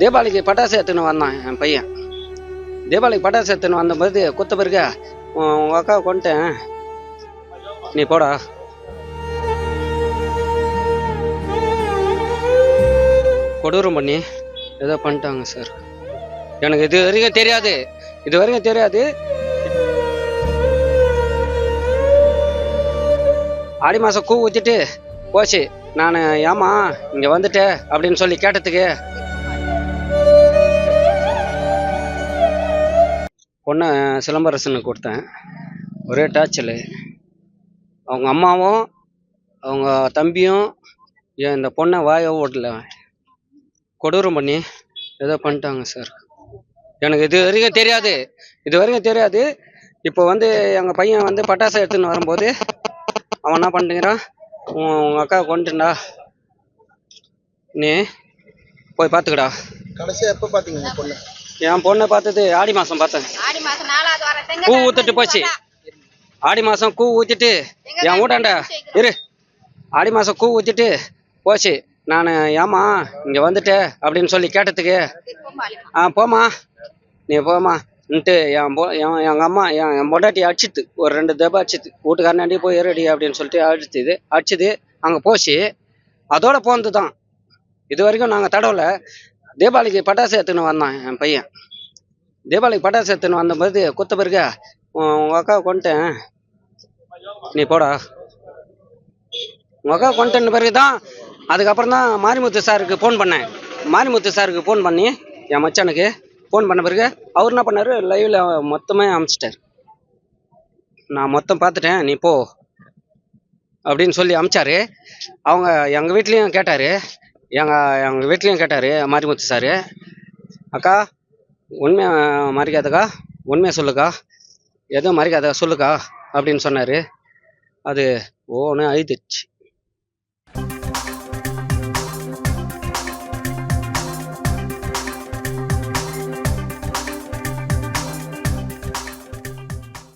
தீபாவளிக்கு பட்டாசு எடுத்துன்னு வந்தான் என் பையன். தீபாவளிக்கு பட்டாசு எடுத்துன்னு வந்தபோது குத்த பிறகு உன் அக்காவை கொண்டுட்டேன் நீ போடா. கொடூரம் பண்ணி ஏதோ பண்ணிட்டாங்க சார் எனக்கு இது வரைக்கும் தெரியாது. இது வரைக்கும் தெரியாது. ஆடி மாதம் கூ ஊற்றிட்டு போச்சு நான் ஏமா இங்கே வந்துட்டேன் அப்படின்னு சொல்லி கேட்டதுக்கு பொண்ணை சிலம்பரசனுக்கு கொடுத்தேன். ஒரே டார்ச்சலு. அவங்க அம்மாவும் அவங்க தம்பியும் என் இந்த பொண்ணை வாய ஓட்டல. கொடூரம் பண்ணி ஏதோ பண்ணிட்டாங்க சார். எனக்கு இது வரைக்கும் தெரியாது. இது வரைக்கும் தெரியாது. இப்போ வந்து எங்கள் பையன் வந்து பட்டாசு எடுத்துன்னு வரும்போது அவன் என்ன பண்ணுறான்? உன் உங்கள் அக்கா கொண்டுடா நீ போய் பார்த்துக்கடா. கடைசியாக எப்போ பார்த்தீங்க பொண்ணு? என் பொண்ணை பார்த்தது ஆடி மாதம் பார்த்தேன். பூ ஊத்துட்டு போச்சு. ஆடி மாதம் கூ ஊத்திட்டு என் வீட்டாண்ட இரு. ஆடி மாதம் கூ ஊத்திட்டு போச்சு. நான் ஏமா இங்கே வந்துட்டேன் அப்படின்னு சொல்லி கேட்டதுக்கு. ஆ போம்மா. நீ போம்மான்ட்டு என் பொ என் எங்கள் அம்மா என் என் பொண்டாட்டி அடிச்சிட்டு ஒரு ரெண்டு தபா அடிச்சிது வீட்டுக்காரனாண்டி போய் ஏறடி அப்படின்னு சொல்லிட்டு அடிச்சுது அடிச்சுது அங்கே போச்சு. அதோட போனது தான் இது வரைக்கும் நாங்கள் தடவல. தீபாவளிக்கு பட்டாசு எடுத்துன்னு வந்தான் என் பையன். தீபாவளிக்கு பட்டாசு எடுத்துன்னு வந்தபோது குத்த பிறகு உன் உங்கள் அக்காவை கொண்டுட்டேன் நீ போடா. உங்கள் அக்கா கொண்டுட்ட பிறகு தான் அதுக்கப்புறம் தான் மாரிமுத்து சாருக்கு ஃபோன் பண்ணேன். மாரிமுத்து சாருக்கு ஃபோன் பண்ணி என் மச்சானுக்கு ஃபோன் பண்ண பிறகு அவர் என்ன பண்ணார்? லைவில் மொத்தமே அமுச்சிட்டார். நான் மொத்தம் பார்த்துட்டேன் நீ போ. அப்படின்னு சொல்லி அமிச்சாரு. அவங்க எங்கள் வீட்லேயும் கேட்டார். எங்கள் எங்கள் வீட்லேயும் கேட்டார் மாரிமுத்து சார். அக்கா உண்மையை மறைக்காதக்கா உண்மையை சொல்லுக்கா? எதுவும் மறைக்காத சொல்லுக்கா? அப்படின்னு சொன்னார். அது ஓன்னு அழுதுச்சு.